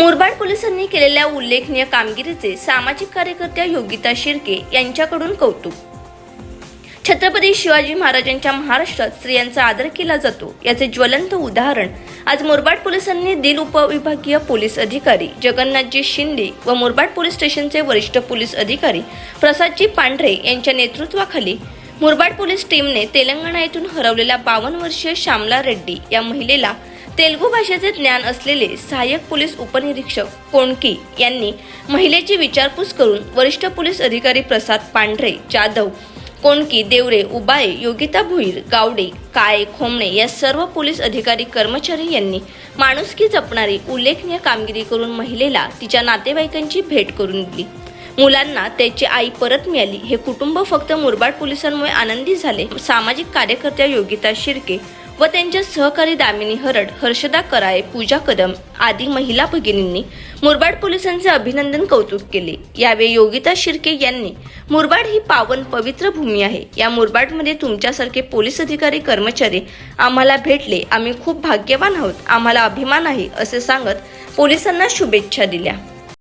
मुरबाड पोलिसांनी केलेल्या उल्लेखनीय कामगिरीचे सामाजिक कार्यकर्त्या योगिता शिर्के यांच्याकडून कौतुक. छत्रपती शिवाजी महाराजांच्या महाराष्ट्रात स्त्रियांचा आदर केला जातो याचे ज्वलंत उदाहरण आज मुरबाड पोलिसांनी दिल उपविभागीय पोलीस अधिकारी जगन्नाथजी शिंदे व मुरबाड पोलीस स्टेशनचे वरिष्ठ पोलीस अधिकारी प्रसादजी पांढरे यांच्या नेतृत्वाखाली मुरबाड पोलीस टीमने तेलंगणा येथून हरवलेल्या बावन्न वर्षीय श्यामला रेड्डी या महिलेला तेलुगू भाषेचे ज्ञान असलेले सहाय्यक पोलीस उपनिरीक्षक कोणकी यांनी महिलेची विचारपूस करून वरिष्ठ पोलीस अधिकारी प्रसाद पांढरे जाधव कोणकी देवरे उबाळे योगिता भुईर गावडे काळे खोमणे या सर्व पोलीस अधिकारी कर्मचारी यांनी माणुसकी जपणारी उल्लेखनीय कामगिरी करून महिलेला तिच्या नातेवाईकांची भेट करून दिली. मुलांना त्याची आई परत मिळाली. हे कुटुंब फक्त मुरबाड पोलिसांमुळे आनंदी झाले. सामाजिक कार्यकर्त्या योगिता शिर्के व त्यांच्या सहकारी दामिनी हरड हर्षदा कराळे पूजा कदम आदी महिला भगिनींनी मुरबाड पोलिसांचे अभिनंदन कौतुक केले. यावेळी योगिता शिर्के यांनी मुरबाड ही पावन पवित्र भूमी आहे. या मुरबाडमध्ये तुमच्यासारखे पोलीस अधिकारी कर्मचारी आम्हाला भेटले. आम्ही खूप भाग्यवान आहोत. आम्हाला अभिमान आहे असे सांगत पोलिसांना शुभेच्छा दिल्या.